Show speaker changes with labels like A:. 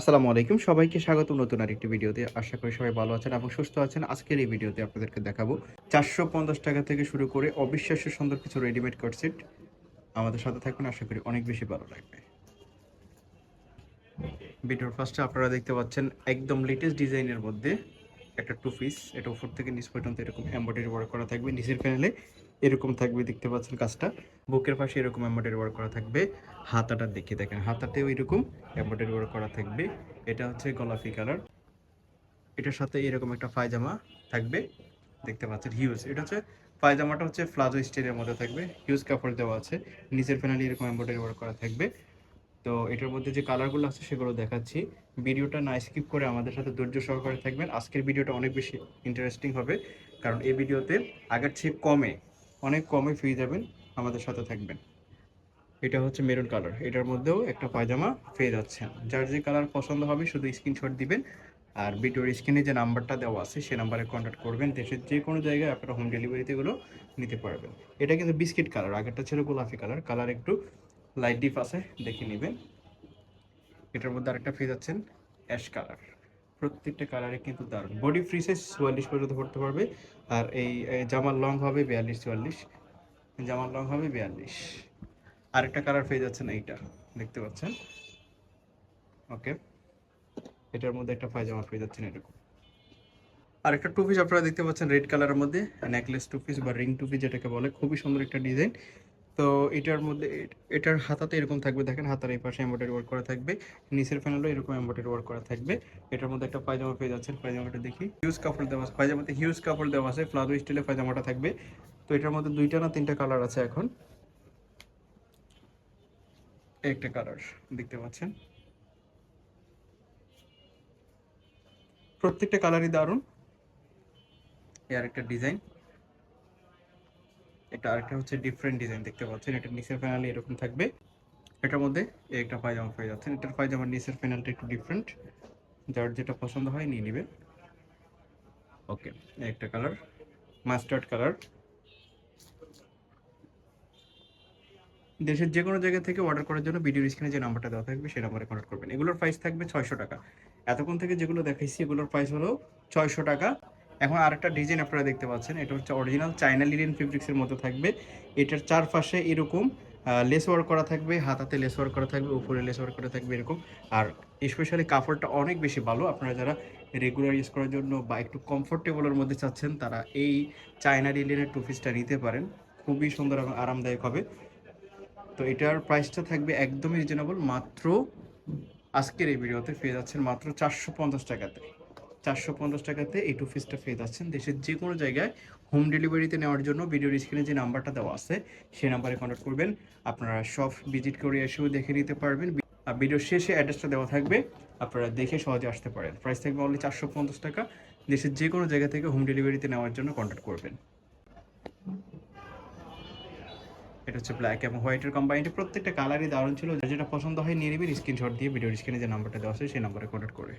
A: আসসালামু আলাইকুম। সবাইকে স্বাগত নতুন আরেকটি ভিডিওতে। আশা করি সবাই ভালো আছেন এবং সুস্থ আছেন। আজকের এই ভিডিওতে আপনাদেরকে দেখাবো চারশো পঞ্চাশ টাকা থেকে শুরু করে অবিশ্বাস্য সুন্দর কিছু রেডিমেড কাটসেট আমাদের সাথে থাকবেন আশা করি অনেক বেশি ভালো লাগবে। ভিডিওর ফার্স্টে আপনারা দেখতে পাচ্ছেন একদম লেটেস্ট ডিজাইনের মধ্যে একটা টু পিস এটা উপর থেকে নিচ পর্যন্ত এরকম এম্বয়ডারি ওয়ার্ক করা থাকবে। নিচের প্যানেলে এরকম থাকবে, দেখতে পাচ্ছেন কাজটা। বুকের পাশে এরকম এম্বয়ডারি ওয়ার্ক করা থাকবে। হাতাটা দেখে দেখেন, হাতাতেও এরকম এম্বয়ডারি ওয়ার্ক করা থাকবে। এটা হচ্ছে গোলাপি কালার এটার সাথে এরকম একটা পায়জামা থাকবে, দেখতে পাচ্ছেন হিউজ এটা হচ্ছে, পায়জামাটা হচ্ছে প্লাজো স্টাইলের মধ্যে থাকবে। হিউজ কাপড় দেওয়া আছে। নিচের প্যানেলে এরকম এম্বয়ডারি ওয়ার্ক করা থাকবে। তো এটার মধ্যে যে কালারগুলো আছে সেগুলো দেখাচ্ছি। ভিডিওটা না স্কিপ করে আমাদের সাথে ধৈর্য সহকারে থাকবেন। আজকের ভিডিওটা অনেক বেশি ইন্টারেস্টিং হবে, কারণ এই ভিডিওতে আগের চেয়ে কমে, অনেক কমে পেয়ে যাবেন আমাদের সাথে থাকবেন। এটা হচ্ছে মেরুন কালার এটার মধ্যেও একটা পায়জামা পেয়ে যাচ্ছেন। যার যে কালার পছন্দ হবে শুধু স্ক্রিনশট দিবেন, আর ভিডিওর স্ক্রিনে যে নাম্বারটা দেওয়া আছে সেই নাম্বারে কন্ট্যাক্ট করবেন, দেশের যে কোনো জায়গায় আপনারা হোম ডেলিভারিতে এগুলো নিতে পারবেন। এটা কিন্তু বিস্কিট কালার আগেরটা ছিল গোলাপি কালার কালার একটু লাইট ডিপ আছে, দেখে নেবেন। এটার মধ্যে আরেকটা পেয়ে আছেন অ্যাশ কালার। প্রত্যেকটা কালারে কিন্তু দারুণ। বডি ফ্রি সাইজ চুয়াল্লিশ পর্যন্ত পড়তে পারবে। আর এই জামার লং হবে বিয়াল্লিশ, চুয়াল্লিশ। জামার লং হবে বিয়াল্লিশ। আরেকটা কালার পেয়ে যাচ্ছেন এইটা, দেখতে পাচ্ছেন? ওকে। এটার মধ্যে একটা পায়জামা পেয়ে যাচ্ছেন এরকম। আর একটা টু পিস আপনারা দেখতে পাচ্ছেন রেড কালারের মধ্যে, নেকলেস টু পিস বা রিং টু পিস যেটাকে বলে, খুবই সুন্দর একটা ডিজাইন। তো এটার মধ্যে এটার হাতাতে এরকম থাকবে, দেখেন হাতার এই পাশে এম্বয়ডারি ওয়ার্ক করা থাকবে, নিচের প্যানেলও এরকম এম্বয়ডারি ওয়ার্ক করা থাকবে, এটার মধ্যে একটা পায়জামা পেয়ে যাচ্ছেন, পায়জামাটা দেখি হিউজ কাপড় দেওয়া আছে, পায়জামাতে হিউজ কাপড় দেওয়া আছে ফ্লাদো স্টাইলে পায়জামাটা থাকবে, তো এটার মধ্যে দুইটা না তিনটা কালার আছে এখন, একটা কালার দেখতে পাচ্ছেন, প্রত্যেকটা কালারই দারুণ, এই আরেকটা ডিজাইন এটা আরেকটা হচ্ছে ডিফারেন্ট ডিজাইন দেখতে পাচ্ছেন। এটা নিচের প্যানেলে এরকম থাকবে। এটার মধ্যে একটা পায়জামা পেয়ে যাচ্ছেন। এটার পায়জামার নিচের প্যানেলটা একটু ডিফারেন্ট যার যেটা পছন্দ হয় নিয়ে নেবেন। ওকে। একটা কালার মাস্টার্ড কালার দেশের যে কোনো জায়গা থেকে অর্ডার করার জন্য ভিডিও স্ক্রিনে যে নাম্বারটা দেওয়া থাকবে সেই নাম্বারে কন্ট্যাক্ট করবেন। এগুলোর প্রাইস থাকবে ছয়শো টাকা। এতক্ষণ থেকে যেগুলো দেখাইছি এগুলোর প্রাইস হলো ছয়শো টাকা। এখন আরেকটা ডিজাইন আপনারা দেখতে পাচ্ছেন, এটা হচ্ছে অরিজিনাল চাইনা লিনেন ফেব্রিক্সের মতো থাকবে। এটার চারপাশে এরকম লেস ওয়ার্ক করা থাকবে, হাতাতে লেস ওয়ার্ক করা থাকবে, উপরে লেস ওয়ার্ক করা থাকবে এরকম। আর স্পেশালি কাপড়টা অনেক বেশি ভালো, আপনারা যারা রেগুলার ইউজ করার জন্য বা একটু কমফোর্টেবলের মধ্যে চাচ্ছেন, তারা এই চায়না লিলেনের টু পিসটা নিতে পারেন। খুবই সুন্দর এবং আরামদায়ক হবে। তো এটার প্রাইসটা থাকবে একদমই রিজনেবল মাত্র আজকের এই ভিডিওতে পেয়ে যাচ্ছেন মাত্র চারশো পঞ্চাশ টাকাতে। চারশো পঞ্চাশ টাকাতে এই টু পিসটা পেয়ে যাচ্ছেন। দেশের যে কোনো জায়গায় হোম ডেলিভারিতে নেওয়ার জন্য ভিডিওর স্ক্রিনে যে নাম্বারটা দেওয়া আছে, সেই নাম্বারে কন্ট্যাক্ট করবেন। আপনারা সব ভিজিট করে এসেও দেখে নিতে পারবেন। আর ভিডিওর শেষে অ্যাড্রেসটা দেওয়া থাকবে। আপনারা দেখে সহজে আসতে পারেন। প্রাইস থাকবে অনলি চারশো পঞ্চাশ টাকা। দেশের যে কোনো জায়গা থেকে হোম ডেলিভারিতে নেওয়ার জন্য কন্ট্যাক্ট করবেন। এটা হচ্ছে ব্ল্যাক এবং হোয়াইটের কম্বাইন্ডে প্রত্যেকটা কালারই দারুণ ছিল। যেটা পছন্দ হয় নিয়ে নেবেন। স্ক্রিনশট দিয়ে ভিডিওর স্ক্রিনে যে নাম্বারটা দেওয়া আছে, সেই নাম্বারে কন্ট্যাক্ট করে।